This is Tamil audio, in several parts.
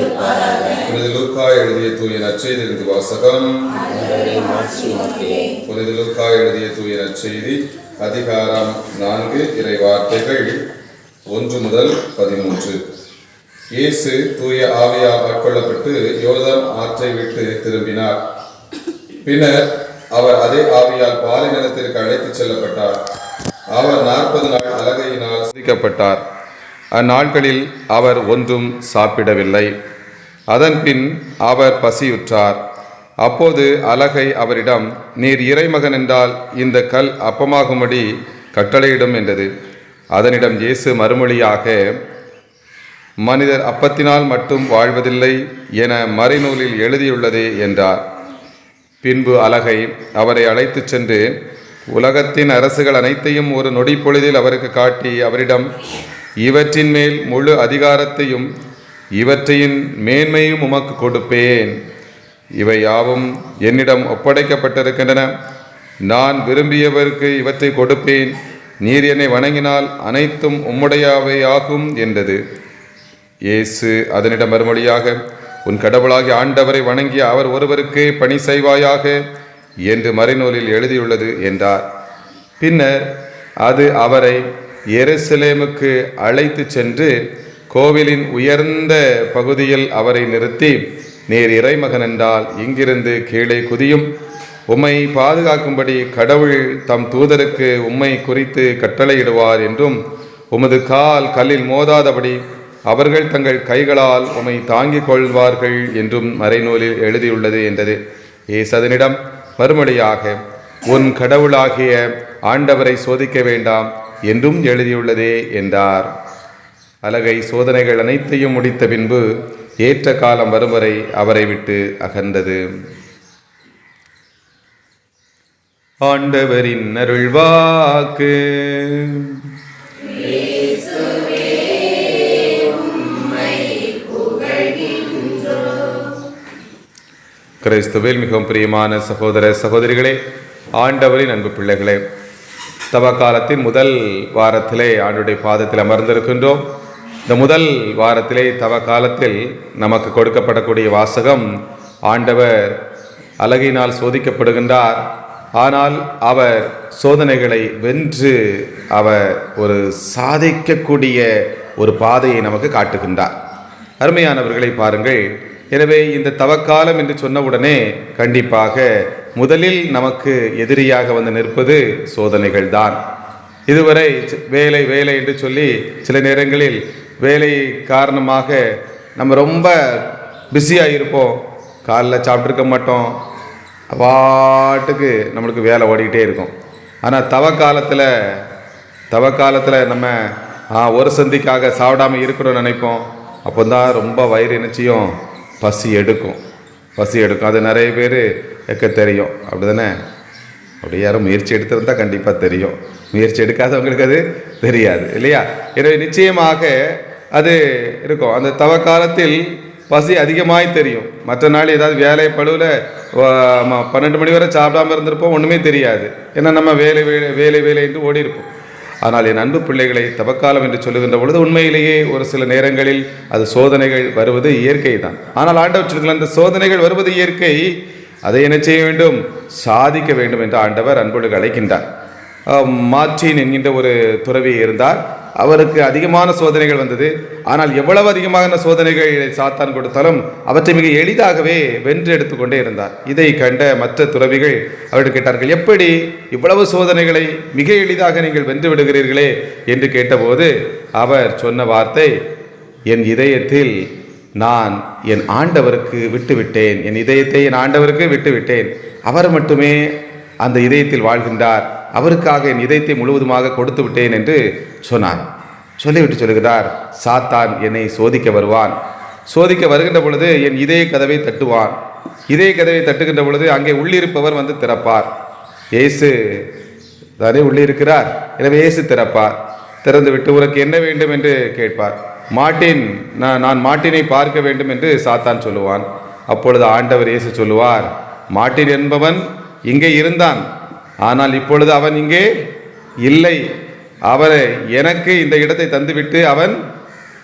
இருப்பாராக புனித லூக்கா எழுதிய தூய நற்செய்தியிலிருந்து வாசகம். புனித லூக்கா எழுதிய தூய நற்செய்தி அதிகாரம் நான்கு இறை வார்த்தைகள் ஒன்று முதல் பதிமூன்று. இயேசு தூய ஆவியால் ஆட்கொள்ளப்பட்டு யோதம் ஆற்றை விட்டு திரும்பினார். பின்னர் அவர் அதே ஆவியால் பாலை நிலத்திற்கு அழைத்துச் செல்லப்பட்டார். அவர் நாற்பது நாள் அலகையினால் சிரிக்கப்பட்டார். அந்நாட்களில் அவர் ஒன்றும் சாப்பிடவில்லை. அதன்பின் அவர் பசியுற்றார். அப்போது அலகை அவரிடம் நீர் இறைமகன் என்றால் இந்த கல் அப்பமாகும்படி கட்டளையிடும் என்றது. அதனிடம் இயேசு மறுமொழியாக மனிதர் அப்பத்தினால் மட்டும் வாழ்வதில்லை என மறைநூலில் எழுதியுள்ளதே என்றார். பின்பு அலகை அவரை அழைத்துச் சென்று உலகத்தின் அரசுகள் அனைத்தையும் ஒரு நொடி பொழுதில் அவருக்கு காட்டி அவரிடம் இவற்றின் மேல் முழு அதிகாரத்தையும் இவற்றையின் மேன்மையும் உமக்கு கொடுப்பேன். இவை யாவும் என்னிடம் ஒப்படைக்கப்பட்டிருக்கின்றன. நான் விரும்பியவருக்கு இவற்றை கொடுப்பேன். நீர் என்னை வணங்கினால் அனைத்தும் உம்முடையவை ஆகும் என்றது. இயேசு அதனிடம் மறுமொழியாக உன் கடவுளாகி ஆண்டவரை வணங்கிய அவர் ஒருவருக்கே பணி செய்வாயாக என்று மறைநூலில் எழுதியுள்ளது என்றார். பின்னர் அது அவரை எருசலேமுக்கு அழைத்து சென்று கோவிலின் உயர்ந்த பகுதியில் அவரை நிறுத்தி நேர் இறைமகன் என்றால் இங்கிருந்து கீழே குதியும். உம்மை பாதுகாக்கும்படி கடவுள் தம் தூதருக்கு உம்மை குறித்து கட்டளையிடுவார் என்றும் உமது கால் கல்லில் மோதாதபடி அவர்கள் தங்கள் கைகளால் உம்மை தாங்கிக் கொள்வார்கள் என்றும் மறைநூலில் எழுதியுள்ளது என்றது. ஏசதனிடம் மறுமொழியாக உன் கடவுளாகிய ஆண்டவரை சோதிக்க வேண்டாம். என்றும் எழுதியுள்ளதே என்றார். அலகை சோதனைகள் அனைத்தையும் முடித்த பின்பு ஏற்ற காலம் வரும் வரை அவரை விட்டு அகன்றது. ஆண்டவரின் அருள்வாக்கு. கிறிஸ்துவில் மிகவும் பிரியமான சகோதர சகோதரிகளே ஆண்டவரின் அன்பு பிள்ளைகளே தவ காலத்தின் முதல் வாரத்திலே ஆண்டுடைய பாதத்தில் அமர்ந்திருக்கின்றோம். இந்த முதல் வாரத்திலே தவ காலத்தில் நமக்கு கொடுக்கப்படக்கூடிய வாசகம் ஆண்டவர் அழகினால் சோதிக்கப்படுகின்றார். ஆனால் அவர் சோதனைகளை வென்று அவர் ஒரு சாதிக்கக்கூடிய ஒரு பாதையை நமக்கு காட்டுகின்றார். அருமையானவர்களை பாருங்கள். எனவே இந்த தவக்காலம் என்று சொன்னவுடனே கண்டிப்பாக முதலில் நமக்கு எதிரியாக வந்து நிற்பது சோதனைகள் தான் இதுவரை வேலை வேலை என்று சொல்லி சில நேரங்களில் வேலை காரணமாக நம்ம ரொம்ப பிஸியாக இருப்போம் காலைல சாப்பிட்ருக்க மாட்டோம். பாட்டுக்கு நம்மளுக்கு வேலை ஓடிக்கிட்டே இருக்கும். ஆனால் தவ காலத்தில் தவ காலத்தில் நம்ம ஒரு சந்திக்காக சாப்பிடாம இருக்கணும்னு நினைப்போம். அப்போ தான் ரொம்ப வயிறு நினச்சியும் பசி எடுக்கும். பசி எடுக்கும். அது நிறைய பேர் எக்க தெரியும். அப்படி தானே அப்படி யாரும் முயற்சி எடுத்திருந்தா கண்டிப்பாக தெரியும். முயற்சி எடுக்காதவங்களுக்கு அது தெரியாது இல்லையா? எனவே நிச்சயமாக அது இருக்கும். அந்த தவ காலத்தில் பசி அதிகமாய் தெரியும். மற்ற நாள் ஏதாவது வேலை பழுவில் பன்னெண்டு மணி வரை சாப்பிடாம இருந்திருப்போம். ஒன்றுமே தெரியாது. ஏன்னா நம்ம வேலை வேலை வேலை வேலை என்று ஓடி இருப்போம். ஆனால் என் அன்பு பிள்ளைகளை தவக்காலம் என்று சொல்லுகின்ற பொழுது உண்மையிலேயே ஒரு சில நேரங்களில் அது சோதனைகள் வருவது இயற்கை தான் ஆனால் ஆண்டவர் அந்த சோதனைகள் வருவது இயற்கை. அதை என்ன செய்ய வேண்டும்? சாதிக்க வேண்டும் என்று ஆண்டவர் அன்போடு அழைக்கின்றார். அஹ், மார்டின் என்கின்ற ஒரு துறவி இருந்தார். அவருக்கு அதிகமான சோதனைகள் வந்தது. ஆனால் எவ்வளவு அதிகமான சோதனைகள் சாத்தான் கொடுத்தாலும் அவற்றை மிக எளிதாகவே வென்று எடுத்துக்கொண்டே இருந்தார். இதை கண்ட மற்ற துறவிகள் அவர்கள் கேட்டார்கள் எப்படி இவ்வளவு சோதனைகளை மிக எளிதாக நீங்கள் வென்று விடுகிறீர்களே? என்று கேட்டபோது அவர் சொன்ன வார்த்தை என் இதயத்தில் நான் என் ஆண்டவருக்கு விட்டுவிட்டேன். என் இதயத்தை என் ஆண்டவருக்கு விட்டுவிட்டேன். அவர் மட்டுமே அந்த இதயத்தில் வாழ்கின்றார். அவருக்காக என் இதயத்தை முழுவதுமாக கொடுத்து விட்டேன் என்று சொன்னார். சொல்லிவிட்டு சொல்லுகிறார் சாத்தான் என்னை சோதிக்க வருவான். சோதிக்க வருகின்ற பொழுது என் இதய கதவை தட்டுவான். இதய கதவை தட்டுகின்ற பொழுது அங்கே உள்ளிருப்பவர் வந்து திறப்பார். இயேசு தானே உள்ளிருக்கிறார். எனவே இயேசு திறப்பார். திறந்துவிட்டு உனக்கு என்ன வேண்டும்? என்று கேட்பார். மாட்டின் நான் நான் மாட்டினை பார்க்க வேண்டும் என்று சாத்தான் சொல்லுவான். அப்பொழுது ஆண்டவர் இயேசு சொல்லுவார் மாட்டின் என்பவன் இங்கே இருந்தான். ஆனால் இப்பொழுது அவன் இங்கே இல்லை. அவரை எனக்கு இந்த இடத்தை தந்துவிட்டு அவன்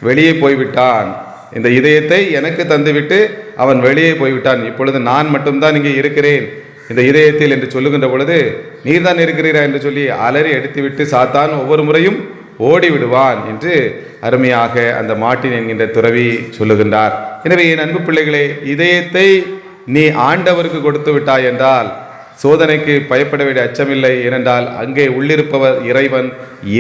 வெளியே போய்விட்டான். இந்த இதயத்தை எனக்கு தந்துவிட்டு அவன் வெளியே போய்விட்டான். இப்பொழுது நான் மட்டும்தான் இங்கே இருக்கிறேன். இந்த இதயத்தில் என்று சொல்லுகின்ற பொழுது நீர்தான் இருக்கிறீரா? என்று சொல்லி அலறி அடித்துவிட்டு சாத்தான் ஒவ்வொரு முறையும் ஓடிவிடுவான் என்று அருமையாக அந்த மாட்டின் என்கின்ற துறவி சொல்லுகின்றார். எனவே என் அன்பு பிள்ளைகளே இதயத்தை நீ ஆண்டவருக்கு கொடுத்து விட்டாய் என்றால் சோதனைக்கு பயப்பட வேண்டிய அச்சமில்லை. ஏனென்றால் அங்கே உள்ளிருப்பவர் இறைவன்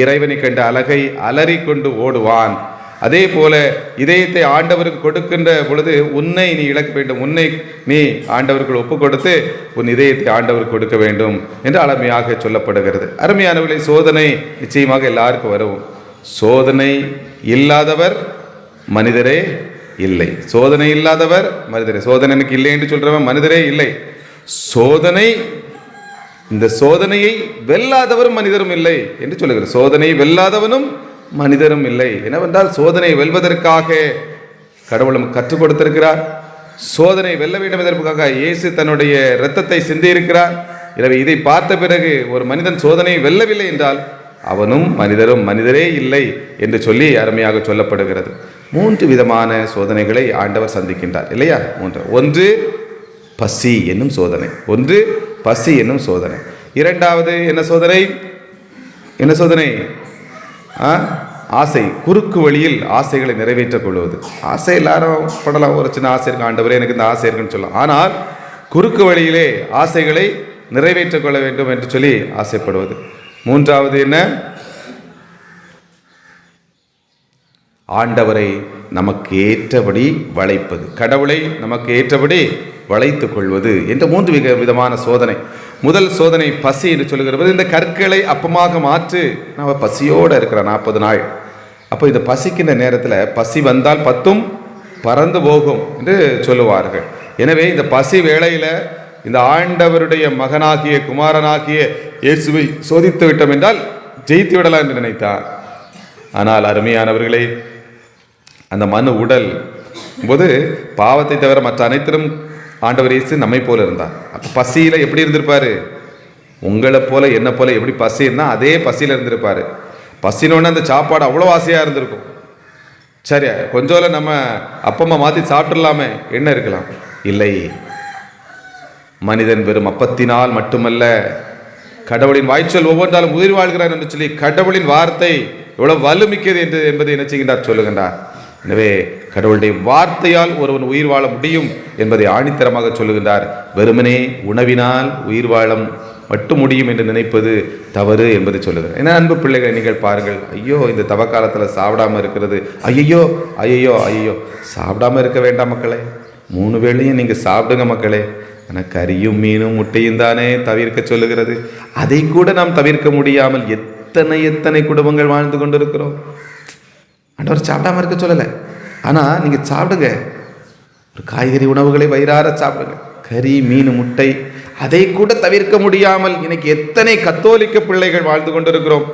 இறைவனை கண்ட அழகை அலறிக்கொண்டு ஓடுவான். அதே போல இதயத்தை ஆண்டவருக்கு கொடுக்கின்ற பொழுது உன்னை நீ இழக்க வேண்டும். உன்னை நீ ஆண்டவருக்கு ஒப்பு கொடுத்து உன் இதயத்தை ஆண்டவருக்கு கொடுக்க வேண்டும் என்று அருமையாக சொல்லப்படுகிறது. அருமையானவர்களை சோதனை நிச்சயமாக எல்லாருக்கும் வரும். சோதனை இல்லாதவர் மனிதரே இல்லை. சோதனை இல்லாதவர் மனிதரே. சோதனை எனக்கு இல்லை என்று சொல்றவன் மனிதரே இல்லை. சோதனை இந்த சோதனையை வெல்லாதவரும் மனிதரும் இல்லை என்று சொல்லுகிறார் சோதனையை வெல்லாதவனும் மனிதரும் இல்லை. என்னவென்றால் சோதனை வெல்வதற்காக கடவுளும் கற்றுக் கொடுத்திருக்கிறார். சோதனை வெல்ல வேண்டும் என்பதற்காக இயேசு தன்னுடைய இரத்தத்தை சிந்தியிருக்கிறார். எனவே இதை பார்த்த பிறகு ஒரு மனிதன் சோதனை வெல்லவில்லை என்றால் அவனும் மனிதரும் மனிதரே இல்லை என்று சொல்லி அருமையாக சொல்லப்படுகிறது. மூன்று விதமான சோதனைகளை ஆண்டவர் சந்திக்கின்றார். இல்லையா? மூன்று. ஒன்று பசி என்னும் சோதனை. ஒன்று பசி என்னும் சோதனை. இரண்டாவது என்ன சோதனை? என்ன சோதனை? ஆசை குறுக்கு வழியில் ஆசைகளை நிறைவேற்றக் கொள்வது. ஆசை எல்லாரும் பண்ணலாம் ஒரு சின்ன ஆசை இருக்கு ஆண்டவரே எனக்கு இந்த ஆசை இருக்குன்னு சொல்லலாம் ஆனால் குறுக்கு வழியிலே ஆசைகளை நிறைவேற்றிக் கொள்ள வேண்டும் என்று சொல்லி ஆசைப்படுவது. மூன்றாவது என்ன? ஆண்டவரை நமக்கு ஏற்றபடி வளைப்பது. கடவுளை நமக்கு ஏற்றபடி வளைத்துக் கொள்வது. என்ற மூன்று விக விதமான சோதனை. முதல் சோதனை பசி என்று சொல்லுகிறது. இந்த கற்களை அப்பமாக மாற்று. நம்ம பசியோடு இருக்கிறோம் நாற்பது நாள். அப்போ இந்த பசிக்கின்ற நேரத்தில் பசி வந்தால் பத்தும் பறந்து போகும் என்று சொல்லுவார்கள். எனவே இந்த பசி வேளையில் இந்த ஆண்டவருடைய மகனாகிய குமாரனாகிய இயேசுவை சோதித்து விட்டோம் என்றால் ஜெயித்து விடலாம் என்று நினைத்தார். ஆனால் அருமையானவர்களே அந்த மனு உடல். போது பாவத்தை தவிர மற்ற அனைத்திலும் ஆண்டவர் இயேசு நம்மை போல இருந்தார். அப்போ பசியில் எப்படி இருந்திருப்பார்? உங்களை போல என்ன போல எப்படி பசி இருந்தால் அதே பசியில் இருந்திருப்பார். பசினோடனே அந்த சாப்பாடு அவ்வளோ ஆசையாக இருந்திருக்கும். சரி கொஞ்சோல நம்ம அப்பம்மா மாற்றி சாப்பிட்றலாமே என்ன இருக்கலாம்? இல்லை. மனிதன் வெறும் அப்பத்தினால் மட்டுமல்ல கடவுளின் வாய்ச்சொல் ஒவ்வொன்றாலும் உயிர் வாழ்கிறான் என்று சொல்லி கடவுளின் வார்த்தை எவ்வளோ வலுமிக்கது என்று என்பதை என்ன செய்கின்றார்? சொல்லுகின்றார். எனவே கடவுளுடைய வார்த்தையால் ஒருவன் உயிர் வாழ முடியும் என்பதை ஆணித்தரமாக சொல்லுகின்றார். வெறுமனே உணவினால் உயிர் வாழம் மட்டும் முடியும் என்று நினைப்பது தவறு என்பதை சொல்லுகிறார். ஏன்னா அன்பு பிள்ளைகளை நீங்கள் பாருங்கள். ஐயோ இந்த தவ காலத்தில் சாப்பிடாம இருக்கிறது. ஐயோ ஐயோ ஐயோ சாப்பிடாம இருக்க வேண்டாம் மக்களே. மூணு வேளையும் நீங்கள் சாப்பிடுங்க மக்களே. ஆனால் கறியும் மீனும் முட்டையும் தானே தவிர்க்க சொல்லுகிறது. அதை கூட நாம் தவிர்க்க முடியாமல் எத்தனை எத்தனை குடும்பங்கள் வாழ்ந்து கொண்டிருக்கிறோம். ஆண்டவர் சாப்பிடாம இருக்க சொல்லலை. ஆனால் நீங்கள் சாப்பிடுங்க. ஒரு காய்கறி உணவுகளை வயிறார சாப்பிடுங்க. கறி மீன் முட்டை அதை கூட தவிர்க்க முடியாமல் இன்னைக்கு எத்தனை கத்தோலிக்க பிள்ளைகள் வாழ்ந்து கொண்டிருக்கிறோம்.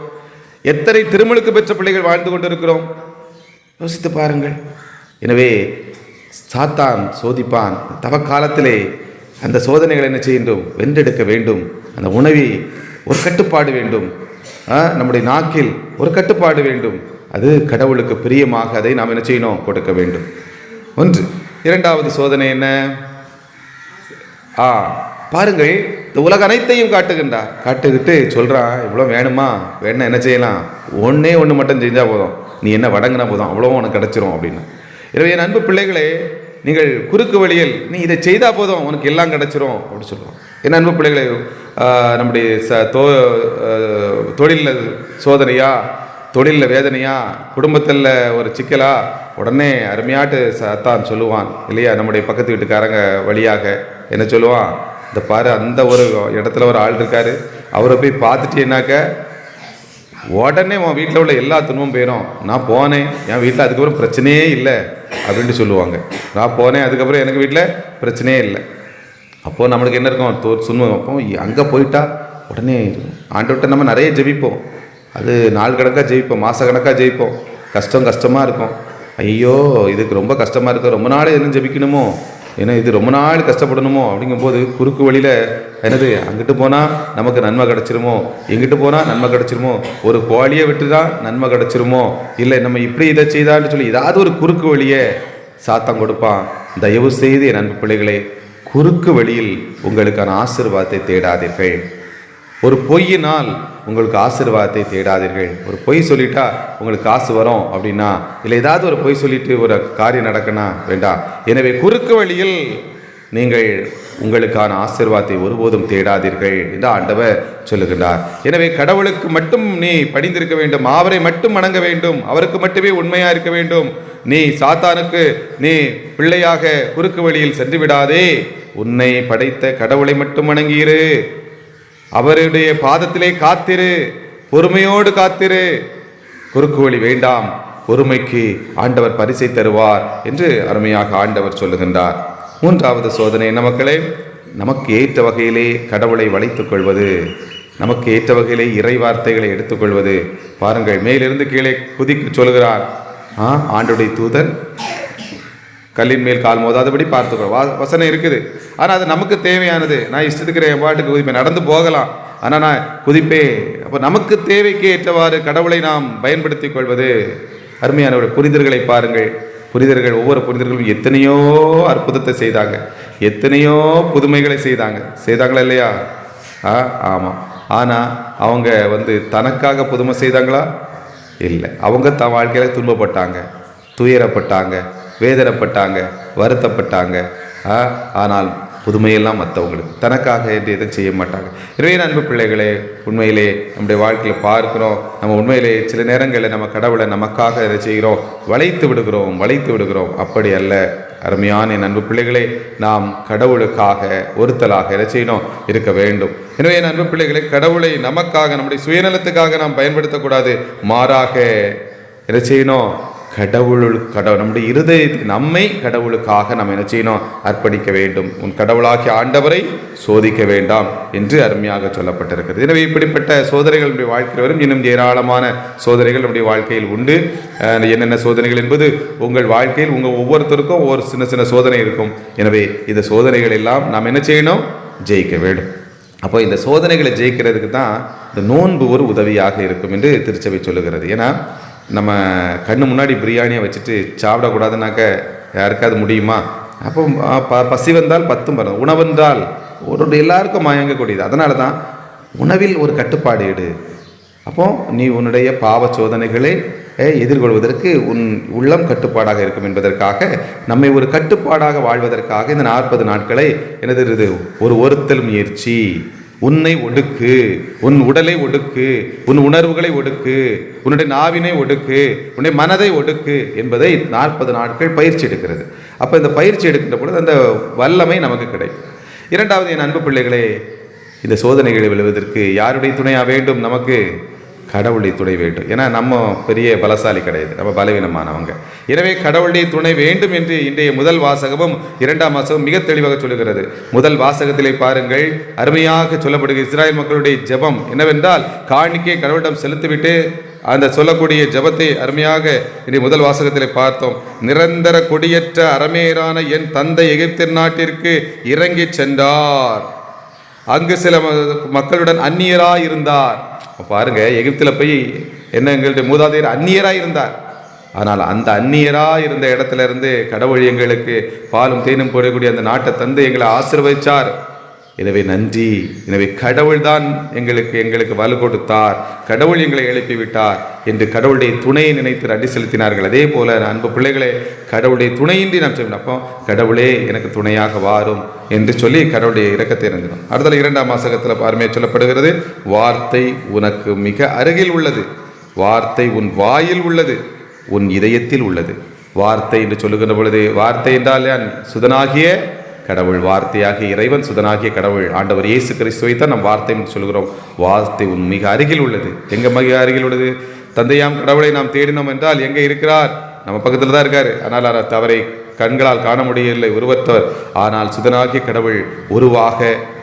எத்தனை திருமலுக்கு பெற்ற பிள்ளைகள் வாழ்ந்து கொண்டிருக்கிறோம். யோசித்து பாருங்கள். எனவே சாத்தான் சோதிப்பான். தவ காலத்திலே அந்த சோதனைகளை என்ன செய்கின்றோம்? வென்றெடுக்க வேண்டும். அந்த உணவி ஒரு கட்டுப்பாடு வேண்டும். நம்முடைய நாக்கில் ஒரு கட்டுப்பாடு வேண்டும். அது கடவுளுக்கு பிரியமாக அதை நாம் என்ன செய்யணும்? கொடுக்க வேண்டும். ஒன்று. இரண்டாவது சோதனை என்ன? ஆ பாருங்கள் இந்த உலக அனைத்தையும் காட்டுகின்றார். காட்டுக்கிட்டு சொல்கிறான் இவ்வளோ வேணுமா? வேணா என்ன செய்யலாம்? ஒன்றே ஒன்று மட்டும் செஞ்சால் போதும். நீ என்ன வடங்கினா போதும். அவ்வளோ உனக்கு கிடச்சிரும் அப்படின்னு. எனவே என் அன்பு பிள்ளைகளே நீங்கள் குறுக்கு வழியில் நீ இதை செய்தால் போதும். உனக்கு எல்லாம் கிடச்சிரும் அப்படின்னு சொல்லுவோம் என் அன்பு பிள்ளைகளே நம்முடைய ச தோ தொழிலில் சோதனையா தொழிலில் வேதனையா? குடும்பத்தில் ஒரு சிக்கலா? உடனே அருமையாட்டு சத்தான் சொல்லுவான். இல்லையா? நம்முடைய பக்கத்து வீட்டுக்காரங்க வழியாக என்ன சொல்லுவான்? இந்த பாரு அந்த ஒரு இடத்துல ஒரு ஆள் இருக்காரு. அவரை போய் பார்த்துட்டீங்கன்னாக்க உடனே உன் வீட்டில் உள்ள எல்லா துன்பமும் போயிடும் நான் போனேன். என் வீட்டில் அதுக்கப்புறம் பிரச்சனையே இல்லை. அப்படின்ட்டு சொல்லுவாங்க. நான் போனேன். அதுக்கப்புறம் எனக்கு வீட்டில் பிரச்சனையே இல்லை. அப்போது நம்மளுக்கு என்ன இருக்கும்? தோ சுண்மம் அப்போ அங்கே போயிட்டா உடனே ஆண்டவர்கிட்ட நம்ம நிறைய ஜெபிப்போம். அது நாள் கணக்காக ஜெயிப்போம் மாத கணக்காக ஜெயிப்போம். கஷ்டம் கஷ்டமாக இருக்கும். ஐயோ இதுக்கு ரொம்ப கஷ்டமாக இருக்கும் ரொம்ப நாள் என்ன ஜெபிக்கணுமோ? ஏன்னா இது ரொம்ப நாள் கஷ்டப்படணுமோ? அப்படிங்கும்போது குறுக்கு வழியில் என்னது அங்கிட்டு போனால் நமக்கு நன்மை கிடச்சிருமோ? எங்கிட்டு போனால் நன்மை கிடச்சிருமோ? ஒரு கோழியை விட்டு தான் நன்மை கிடச்சிருமோ? இல்லை நம்ம இப்படி இதை செய்தான்னு சொல்லி ஏதாவது ஒரு குறுக்கு வழியை சாத்தம் கொடுப்பான். தயவு செய்து என் அன்பு பிள்ளைகளே குறுக்கு வழியில் உங்களுக்கான ஆசிர்வாதத்தை தேடாதீர்கள். ஒரு பொய்யினால் உங்களுக்கு ஆசீர்வாதத்தை தேடாதீர்கள். ஒரு பொய் சொல்லிட்டா உங்களுக்கு காசு வரும் அப்படின்னா இல்லை ஏதாவது ஒரு பொய் சொல்லிட்டு ஒரு காரியம் நடக்கனா வேண்டாம் எனவே குறுக்கு வழியில் நீங்கள் உங்களுக்கான ஆசீர்வாதத்தை ஒருபோதும் தேடாதீர்கள் என்று ஆண்டவர் சொல்லுகின்றார். எனவே கடவுளுக்கு மட்டும் நீ படிந்திருக்க வேண்டும். அவரை மட்டும் வணங்க வேண்டும். அவருக்கு மட்டுமே உண்மையாக இருக்க வேண்டும். நீ சாத்தானுக்கு நீ பிள்ளையாக குறுக்கு வழியில் சென்று விடாதே. உன்னை படைத்த கடவுளை மட்டும் வணங்கியிரு. அவருடைய பாதத்திலே காத்திரு பொறுமையோடு காத்திரு. குறுக்கு வழி வேண்டாம் பொறுமைக்கு ஆண்டவர் பரிசை தருவார் என்று அருமையாக ஆண்டவர் சொல்லுகின்றார். மூன்றாவது சோதனை என்ன மக்களே? நமக்கு ஏற்ற வகையிலே கடவுளை வளைத்துக் கொள்வது நமக்கு ஏற்ற வகையிலே இறை வார்த்தைகளை எடுத்துக்கொள்வது பாருங்கள் மேலிருந்து கீழே குதிக்கு சொல்கிறார் ஆ ஆண்டுடைய தூதர் கல்லின் மேல் கால் மோதாதபடி பார்த்துக்கிறோம் வா வசனம் இருக்குது. ஆனால் அது நமக்கு தேவையானது. நான் இஷ்டத்துக்குற என் பாட்டுக்கு குதிப்பேன். நடந்து போகலாம். ஆனால் நான் குதிப்பே. அப்போ நமக்கு தேவைக்கு ஏற்றவாறு கடவுளை நாம் பயன்படுத்திக் கொள்வது. அருமையானவர் புரிதர்களை பாருங்கள். புரிதர்கள் ஒவ்வொரு புரிதர்களும் எத்தனையோ அற்புதத்தை செய்தாங்க. எத்தனையோ புதுமைகளை செய்தாங்க. செய்தாங்களா இல்லையா? ஆ ஆமாம் ஆனால் அவங்க வந்து தனக்காக புதுமை செய்தாங்களா? இல்லை. அவங்க தன் வாழ்க்கையில் துன்பப்பட்டாங்க. துயரப்பட்டாங்க. வேதனைப்பட்டாங்க வருத்தப்பட்டாங்க. ஆனால் புதுமையெல்லாம் மற்றவங்களுக்கு தனக்காக என்று எதுவும் செய்ய மாட்டாங்க. எனவே அன்பு பிள்ளைகளே உண்மையிலே நம்முடைய வாழ்க்கையில் பார்க்கிறோம். நம்ம உண்மையிலே சில நேரங்களில் நம்ம கடவுளை நமக்காக இதை செய்கிறோம். வளைத்து விடுகிறோம் வளைத்து விடுகிறோம். அப்படி அல்ல. அருமையான என் அன்பு பிள்ளைகளே நாம் கடவுளுக்காக ஒருத்தலாக இதை செய்யணும்? இருக்க வேண்டும். எனவே என் அன்பு பிள்ளைகளை கடவுளை நமக்காக நம்முடைய சுயநலத்துக்காக நாம் பயன்படுத்தக்கூடாது. மாறாக இதை செய்யணும்? கடவுள் கடவுள் நம்முடைய இருதயத்தை நம்மை கடவுளுக்காக நாம் என்ன செய்யணும்? அர்ப்பணிக்க வேண்டும். உன் கடவுளாகிய ஆண்டவரை சோதிக்க வேண்டாம் என்று அருமையாக சொல்லப்பட்டிருக்கிறது. எனவே இப்படிப்பட்ட சோதனைகள் நம்முடைய வாழ்க்கையில் வரும். இன்னும் ஏராளமான சோதனைகள் நம்முடைய வாழ்க்கையில் உண்டு. என்னென்ன சோதனைகள் என்பது? உங்கள் வாழ்க்கையில் உங்கள் ஒவ்வொருத்தருக்கும் ஒவ்வொரு சின்ன சின்ன சோதனை இருக்கும். எனவே இந்த சோதனைகள் எல்லாம் நாம் என்ன செய்யணும்? ஜெயிக்க வேண்டும். அப்போ இந்த சோதனைகளை ஜெயிக்கிறதுக்கு தான் இந்த நோன்பு ஒரு உதவியாக இருக்கும் என்று திருச்சபை சொல்லுகிறது. ஏன்னா நம்ம கண்ணு முன்னாடி பிரியாணியை வச்சுட்டு சாப்பிடக்கூடாதுனாக்க யாருக்காவது முடியுமா அப்போ ப பசி வந்தால் பத்தும் பரம் உணவென்றால் ஒரு எல்லாருக்கும் மயங்கக்கூடியது அதனால தான் உணவில் ஒரு கட்டுப்பாடு எடு அப்போது நீ உன்னுடைய பாவ சோதனைகளை எதிர்கொள்வதற்கு உன் உள்ளம் கட்டுப்பாடாக இருக்கும் என்பதற்காக நம்மை ஒரு கட்டுப்பாடாக வாழ்வதற்காக இந்த நாற்பது நாட்களை எனது ஒரு ஒருத்தல் முயற்சி உன்னை ஒடுக்கு உன் உடலை ஒடுக்கு உன் உணர்வுகளை ஒடுக்கு உன்னுடைய நாவினை ஒடுக்கு உன்னுடைய மனதை ஒடுக்கு என்பதை நாற்பது நாட்கள் பயிற்சி எடுக்கிறது. அப்போ இந்த பயிற்சி எடுக்கின்ற பொழுது அந்த வல்லமை நமக்கு கிடைக்கும். இரண்டாவது என் அன்பு பிள்ளைகளே இந்த சோதனைகளை விழுவதற்கு யாருடைய துணையாக வேண்டும் நமக்கு? கடவுளுடைய துணை வேண்டும். ஏன்னா நம்ம பெரிய பலசாலி கிடையாது. நம்ம பலவீனமானவங்க. எனவே கடவுளுடைய துணை வேண்டும் என்று இன்றைய முதல் வாசகமும் இரண்டாம் வாசகம் மிக தெளிவாக சொல்லுகிறது. முதல் வாசகத்திலே பாருங்கள் அருமையாக சொல்லப்படுகிற இஸ்ராயல் மக்களுடைய ஜெபம் என்னவென்றால் காணிக்கை கடவுளிடம் செலுத்திவிட்டு அந்த சொல்லக்கூடிய ஜெபத்தை அருமையாக இனி முதல் வாசகத்தில் பார்த்தோம். நிரந்தர கொடியற்ற அறமேரான என் தந்தை எகிப்தின் நாட்டிற்கு இறங்கிச் சென்றார். அங்கு சில மக்களுடன் அந்நியராக இருந்தார். பாருங்க எகிப்தில் போய் என்ன எங்களுடைய மூதாதையர் அந்நியராக இருந்தார். ஆனால் அந்த அந்நியராக இருந்த இடத்துல இருந்து கடவுள் எங்களுக்கு பாலும் தேனும் போடக்கூடிய அந்த நாட்டை தந்து எங்களை ஆசிர்வதிச்சார். எனவே நன்றி. எனவே கடவுள்தான் எங்களுக்கு எங்களுக்கு வலு கொடுத்தார். கடவுள் எங்களை எழுப்பிவிட்டார் என்று கடவுளுடைய துணையை நினைத்து அடி செலுத்தினார்கள். அதே போல அன்பு பிள்ளைகளே கடவுளுடைய துணையின்றி நாம் செய்யணும் அப்போ கடவுளே எனக்கு துணையாக வாரும் என்று சொல்லி கடவுளுடைய இறக்கத்தை இறங்கணும் அடுத்த இரண்டாம் மாசகத்தில் பாருமே சொல்லப்படுகிறது வார்த்தை உனக்கு மிக அருகில் உள்ளது. வார்த்தை உன் வாயில் உள்ளது உன் இதயத்தில் உள்ளது. வார்த்தை என்று சொல்லுகின்ற பொழுது வார்த்தை என்றால் யான்? சுதனாகிய கடவுள் வார்த்தையாக இறைவன் சுதனாகிய கடவுள் ஆண்டவர் இயேசு கிறிஸ்துவை தான் நம் வார்த்தை என்று சொல்கிறோம். வார்த்தை உன் மிக அருகில் உள்ளது. எங்க மிக அருகில் உள்ளது? தந்தையாம் கடவுளை நாம் தேடினோம் என்றால் எங்கே இருக்கிறார்? நம்ம பக்கத்தில் தான் இருக்காரு. ஆனால் அவர் அவரை கண்களால் காண முடியவில்லை உருவத்தவர். ஆனால் சுதனாகிய கடவுள் உருவாக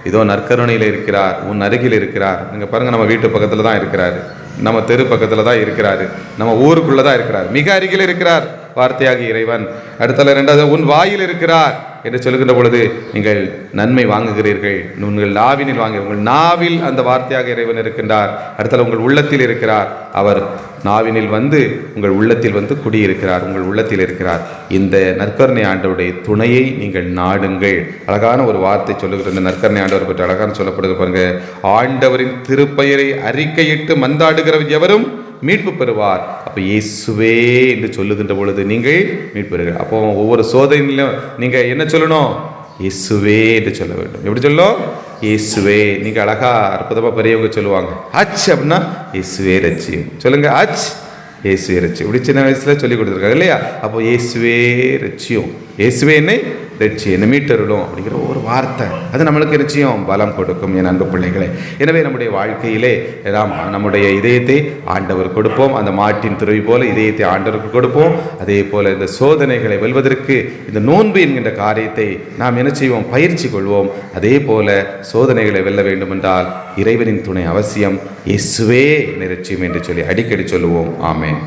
இதோ நற்கருணையில் இருக்கிறார் உன் அருகில் இருக்கிறார். நீங்கள் பாருங்கள் நம்ம வீட்டு பக்கத்தில் தான் இருக்கிறாரு. நம்ம தெரு பக்கத்தில் தான் இருக்கிறாரு. நம்ம ஊருக்குள்ளே தான் இருக்கிறார். மிக அருகில் இருக்கிறார். வார்த்தையாகி இறைவன். அடுத்தல ரெண்டாவது உன் வாயில் இருக்கிறார் என்று சொல்லுகின்ற பொழுது நீங்கள் நன்மை வாங்குகிறீர்கள். உங்கள் நாவினில் வாங்க உங்கள் நாவில் அந்த வார்த்தையாக இறைவன் இருக்கின்றார். அடுத்தல உங்கள் உள்ளத்தில் இருக்கிறார். அவர் நாவினில் வந்து உங்கள் உள்ளத்தில் வந்து குடியிருக்கிறார். உங்கள் உள்ளத்தில் இருக்கிறார். இந்த நற்கருணை ஆண்டவருடைய துணையை நீங்கள் நாடுங்கள். அழகான ஒரு வார்த்தை சொல்லுகிற இந்த நற்கருணை ஆண்டவர் பற்றி. அழகான சொல்லப்படுகிற பாருங்க. ஆண்டவரின் திருப்பெயரை அறிக்கையிட்டு மந்தாடுகிறவர் எவரும் மீட்பு பெறுவார். அப்போ இயேசுவே என்று சொல்லுகின்ற பொழுது நீங்கள் மீட்பு பெறுகிறீர்கள் அப்போ ஒவ்வொரு சோதனையிலும் நீங்கள் என்ன சொல்லணும்? இயேசுவே என்று சொல்ல வேண்டும். எப்படி சொல்லும்? இயேசுவே. நீங்கள் அழகா அற்புதமாக பெரியவங்க சொல்லுவாங்க. அச் அப்படின்னா இயேசுவே ரட்சியம் சொல்லுங்கள் அச் இயேசுவே ரச்சியம் இப்படி சின்ன வயசில் சொல்லி கொடுத்துருக்காங்க இல்லையா? அப்போ இயேசுவே ரட்சியம். இயேசுவே என்னை ரட்சி நிமிட்டருளும் அப்படிங்கிற ஒரு வார்த்தை. அது நம்மளுக்கு நிச்சயம் பலம் கொடுக்கும் என் அன்பு பிள்ளைகளே. எனவே நம்முடைய வாழ்க்கையிலே நாம் நம்முடைய இதயத்தை ஆண்டவர் கொடுப்போம். அந்த மாட்டின் துறவி போல இதயத்தை ஆண்டவருக்கு கொடுப்போம். அதே போல இந்த சோதனைகளை வெல்வதற்கு இந்த நோன்பு என்கின்ற காரியத்தை நாம் என்ன செய்வோம்? பயிற்சி கொள்வோம். அதே போல சோதனைகளை வெல்ல வேண்டுமென்றால் இறைவனின் துணை அவசியம் இயேசுவே நிறச்சியம் என்று சொல்லி அடிக்கடி சொல்லுவோம். ஆமேன்.